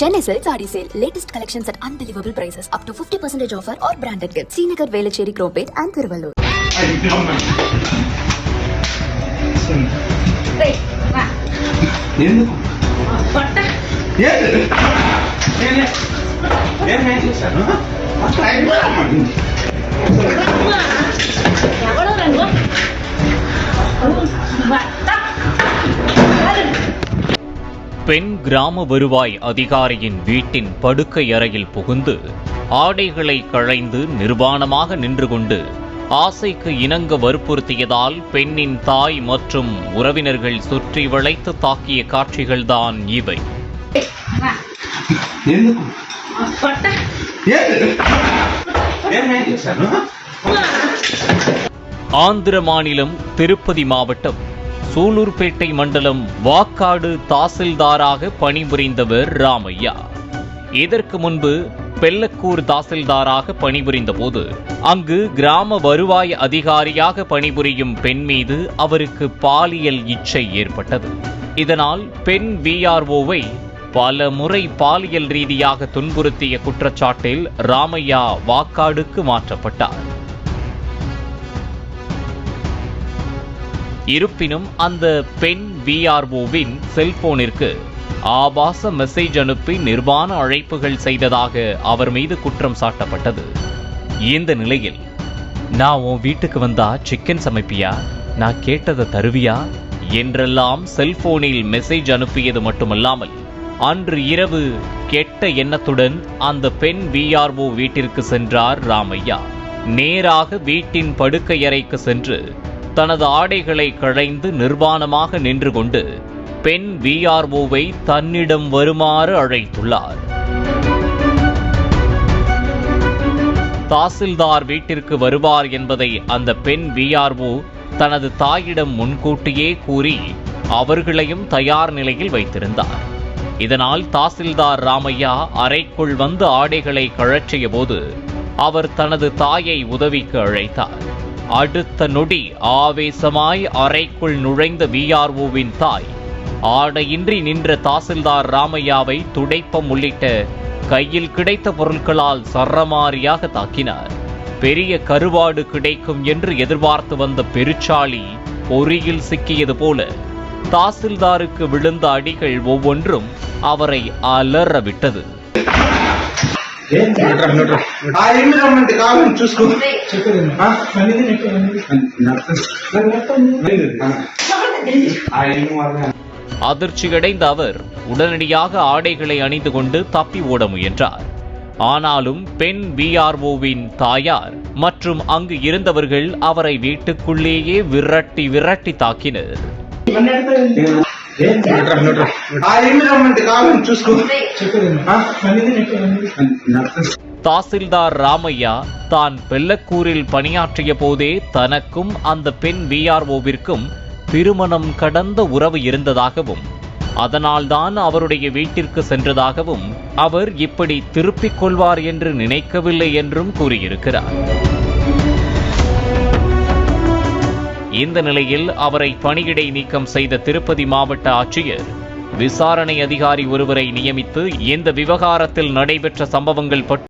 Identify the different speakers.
Speaker 1: Chennai Silk Saree Sale. Latest collections at unbelievable prices. Up to 50% offer or branded gifts. Srinagar, Velachery, Cropate and Thiruvallur.
Speaker 2: ఏంటి
Speaker 3: பெண் கிராம வருவாய் அதிகாரியின் வீட்டின் படுக்கை அறையில் புகுந்து ஆடைகளை களைந்து நிர்வாணமாக நின்று கொண்டு ஆசைக்கு இணங்க வற்புறுத்தியதால் பெண்ணின் தாய் மற்றும் உறவினர்கள் சுற்றி வளைத்து தாக்கிய காட்சிகள்தான் இவை. ஆந்திர மாநிலம் திருப்பதி மாவட்டம் சூலூர்பேட்டை மண்டலம் வாக்காடு தாசில்தாராக பணிபுரிந்தவர் ராமையா. இதற்கு முன்பு பெல்லக்கூர் தாசில்தாராக பணிபுரிந்தபோது அங்கு கிராம வருவாய் அதிகாரியாக பணிபுரியும் பெண் மீது அவருக்கு பாலியல் இச்சை ஏற்பட்டது. இதனால் பெண் விஆர்ஓவை பல முறை பாலியல் ரீதியாக துன்புறுத்திய குற்றச்சாட்டில் ராமையா வாக்காடுக்கு மாற்றப்பட்டார். இருப்பினும் அந்த பெண் விஆர்ஓவின் செல்போனிற்கு ஆபாச மெசேஜ் அனுப்பி நிர்வாண அழைப்புகள் செய்ததாக அவர் மீது குற்றம் சாட்டப்பட்டது. இந்த நிலையில் நான் உன் வீட்டுக்கு வந்தா சிக்கன் சமைப்பியா? நான் கேட்டதை தருவியா? என்றெல்லாம் செல்போனில் மெசேஜ் அனுப்பியது மட்டுமல்லாமல் அன்று இரவு கெட்ட எண்ணத்துடன் அந்த பெண் விஆர்ஓ வீட்டிற்கு சென்றார் ராமையா. நேராக வீட்டின் படுக்கையறைக்கு சென்று தனது ஆடைகளை களைந்து நிர்வாணமாக நின்று கொண்டு பெண் விஆர்ஓவை தன்னிடம் வருமாறு அழைத்துள்ளார். தாசில்தார் வீட்டிற்கு வருவார் என்பதை அந்த பெண் விஆர்ஓ தனது தாயிடம் முன்கூட்டியே கூறி அவர்களையும் தயார் நிலையில் வைத்திருந்தார். இதனால் தாசில்தார் ராமையா அறைக்குள் வந்து ஆடைகளை கழற்றிய போது அவர் தனது தாயை உதவிக்கு அழைத்தார். அடுத்த நொடி ஆவேசமாய் அறைக்குள் நுழைந்த விஆர்ஓவின் தாய். ஆடையின்றி நின்ற தாசில்தார் ராமையாவை துடைப்பம் உள்ளிட்ட கையில் கிடைத்த பொருட்களால் சரமாரியாக தாக்கினார். பெரிய கருவாடு கிடைக்கும் என்று எதிர்பார்த்து வந்த பெருச்சாளி பொறியில் சிக்கியது போல தாசில்தாருக்கு விழுந்த அடிகள் ஒவ்வொன்றும் அவரை அலற விட்டது
Speaker 4: ఆ ఇల్లు రమ్మంటే కావాలని చూసుకో ఆ? ఆ ఇల్లు వల్ల
Speaker 3: அதிர்ச்சியடைந்த அவர் உடனடியாக ஆடைகளை அணிந்து கொண்டு தப்பி ஓட முயன்றார் ஆனாலும் பெண் விஆர்ஓவின் தாயார் மற்றும் அங்கு இருந்தவர்கள் அவரை வீட்டுக்குள்ளேயே விரட்டி விரட்டி தாக்கினர் தாசில்தார் ராமையா தான் பெல்லக்கூரில் பணியாற்றிய போதே தனக்கும் அந்த பெண் விஆர்ஓவிற்கும் திருமணம் கடந்த உறவு இருந்ததாகவும் அதனால்தான் அவருடைய வீட்டிற்கு சென்றதாகவும் அவர் இப்படி திருப்பிக் கொள்வார் என்று நினைக்கவில்லை என்றும் கூறியிருக்கிறார். இந்த நிலையில் அவரை பணியிடை நீக்கம் செய்த திருப்பதி மாவட்ட ஆட்சியர் விசாரணை அதிகாரி ஒருவரை நியமித்து இந்த விவகாரத்தில் நடைபெற்ற சம்பவங்கள் பற்றி